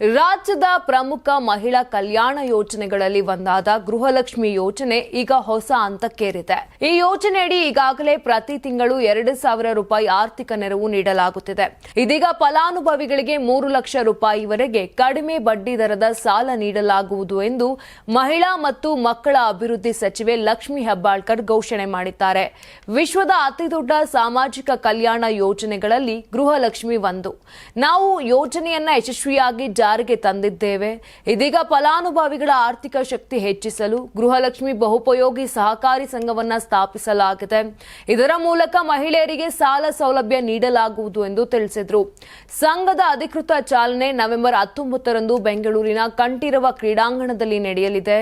ರಾಜ್ಯದ ಪ್ರಮುಖ ಮಹಿಳಾ ಕಲ್ಯಾಣ ಯೋಜನೆಗಳಲ್ಲಿ ಒಂದಾದ ಗೃಹಲಕ್ಷ್ಮಿ ಯೋಜನೆ ಈಗ ಹೊಸ ಹಂತಕ್ಕೇರಿದೆ. ಈ ಯೋಜನೆಯಡಿ ಈಗಾಗಲೇ ಪ್ರತಿ ತಿಂಗಳು ಎರಡು ಸಾವಿರ ರೂಪಾಯಿ ಆರ್ಥಿಕ ನೆರವು ನೀಡಲಾಗುತ್ತಿದೆ. ಇದೀಗ ಫಲಾನುಭವಿಗಳಿಗೆ ಮೂರು ಲಕ್ಷ ರೂಪಾಯಿವರೆಗೆ ಕಡಿಮೆ ಬಡ್ಡಿ ದರದ ಸಾಲ ನೀಡಲಾಗುವುದು ಎಂದು ಮಹಿಳಾ ಮತ್ತು ಮಕ್ಕಳ ಅಭಿವೃದ್ಧಿ ಸಚಿವೆ ಲಕ್ಷ್ಮಿ ಹೆಬ್ಬಾಳ್ಕರ್ ಘೋಷಣೆ ಮಾಡಿದ್ದಾರೆ. ವಿಶ್ವದ ಅತಿದೊಡ್ಡ ಸಾಮಾಜಿಕ ಕಲ್ಯಾಣ ಯೋಜನೆಗಳಲ್ಲಿ ಗೃಹಲಕ್ಷ್ಮಿ ಒಂದು. ನಾವು ಯೋಜನೆಯನ್ನ ಯಶಸ್ವಿಯಾಗಿ ಜಾರಿಗೆ ತಂದಿದ್ದೇವೆ. ಇದೀಗ ಫಲಾನುಭವಿಗಳ ಆರ್ಥಿಕ ಶಕ್ತಿ ಹೆಚ್ಚಿಸಲು ಗೃಹಲಕ್ಷ್ಮಿ ಬಹುಪಯೋಗಿ ಸಹಕಾರಿ ಸಂಘವನ್ನ ಸ್ಥಾಪಿಸಲಾಗಿದೆ. ಇದರ ಮೂಲಕ ಮಹಿಳೆಯರಿಗೆ ಸಾಲ ಸೌಲಭ್ಯ ನೀಡಲಾಗುವುದು ಎಂದು ತಿಳಿಸಿದರು. ಸಂಘದ ಅಧಿಕೃತ ಚಾಲನೆ ನವೆಂಬರ್ ಹತ್ತೊಂಬತ್ತರಂದು ಬೆಂಗಳೂರಿನ ಕಂಠೀರವ ಕ್ರೀಡಾಂಗಣದಲ್ಲಿ ನಡೆಯಲಿದೆ.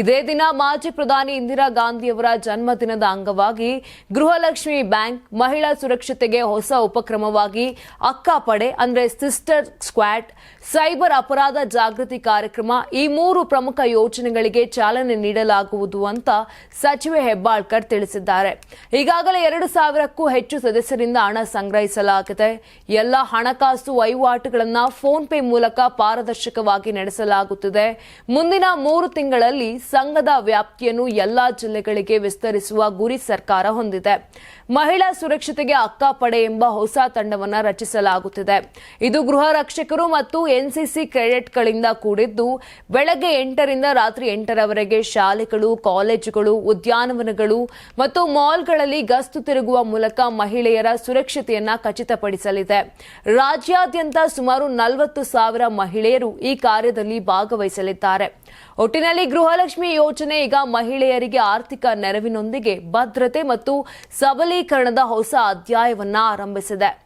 ಇದೇ ದಿನ ಮಾಜಿ ಪ್ರಧಾನಿ ಇಂದಿರಾ ಗಾಂಧಿಯವರ ಜನ್ಮದಿನದ ಅಂಗವಾಗಿ ಗೃಹಲಕ್ಷ್ಮಿ ಬ್ಯಾಂಕ್ ಮಹಿಳಾ ಸುರಕ್ಷತೆಗೆ ಹೊಸ ಉಪಕ್ರಮವಾಗಿ ಅಕ್ಕ ಪಡೆ ಅಂದ್ರೆ ಸಿಸ್ಟರ್ ಸ್ಕ್ವಾಡ್, ಸೈಬರ್ ಅಪರಾಧ ಜಾಗೃತಿ ಕಾರ್ಯಕ್ರಮ, ಈ ಮೂರು ಪ್ರಮುಖ ಯೋಜನೆಗಳಿಗೆ ಚಾಲನೆ ನೀಡಲಾಗುವುದು ಅಂತ ಸಚಿವೆ ಹೆಬ್ಬಾಳ್ಕರ್ ತಿಳಿಸಿದ್ದಾರೆ. ಈಗಾಗಲೇ ಎರಡು ಸಾವಿರಕ್ಕೂ ಹೆಚ್ಚು ಸದಸ್ಯರಿಂದ ಹಣ ಸಂಗ್ರಹಿಸಲಾಗಿದೆ. ಎಲ್ಲ ಹಣಕಾಸು ವಹಿವಾಟುಗಳನ್ನು ಫೋನ್ ಪೇ ಮೂಲಕ ಪಾರದರ್ಶಕವಾಗಿ ನಡೆಸಲಾಗುತ್ತಿದೆ. ಮುಂದಿನ ಮೂರು ತಿಂಗಳಲ್ಲಿ ಸಂಘದ ವ್ಯಾಪ್ತಿಯನ್ನು ಎಲ್ಲಾ ಜಿಲ್ಲೆಗಳಿಗೆ ವಿಸ್ತರಿಸುವ ಗುರಿ ಸರ್ಕಾರ ಹೊಂದಿದೆ. ಮಹಿಳಾ ಸುರಕ್ಷತೆಗೆ ಅಕ್ಕಪಡೆ ಎಂಬ ಹೊಸ ತಂಡವನ್ನು ರಚಿಸಲಾಗುತ್ತಿದೆ. ಇದು ಗೃಹ ರಕ್ಷಕರು ಮತ್ತು ಎನ್ಸಿಸಿ ಕ್ರೆಡಿಟ್ಗಳಿಂದ ಕೂಡಿದ್ದು ಬೆಳಗ್ಗೆ ಎಂಟರಿಂದ ರಾತ್ರಿ ಎಂಟರವರೆಗೆ ಶಾಲೆಗಳು, ಕಾಲೇಜುಗಳು, ಉದ್ಯಾನವನಗಳು ಮತ್ತು ಮಾಲ್ಗಳಲ್ಲಿ ಗಸ್ತು ತಿರುಗುವ ಮೂಲಕ ಮಹಿಳೆಯರ ಸುರಕ್ಷತೆಯನ್ನು ಖಚಿತಪಡಿಸಲಿದೆ. ರಾಜ್ಯಾದ್ಯಂತ ಸುಮಾರು ನಲವತ್ತು ಸಾವಿರ ಮಹಿಳೆಯರು ಈ ಕಾರ್ಯದಲ್ಲಿ ಭಾಗವಹಿಸಲಿದ್ದಾರೆ. ಒಟ್ಟಿನಲ್ಲಿ ಗೃಹಲಕ್ಷ್ಮಿ ಯೋಜನೆ ಈಗ ಮಹಿಳೆಯರಿಗೆ ಆರ್ಥಿಕ ನೆರವಿನೊಂದಿಗೆ ಭದ್ರತೆ ಮತ್ತು ಸಬಲೀಕರಣದ ಹೊಸ ಅಧ್ಯಾಯವನ್ನ ಆರಂಭಿಸಿದೆ.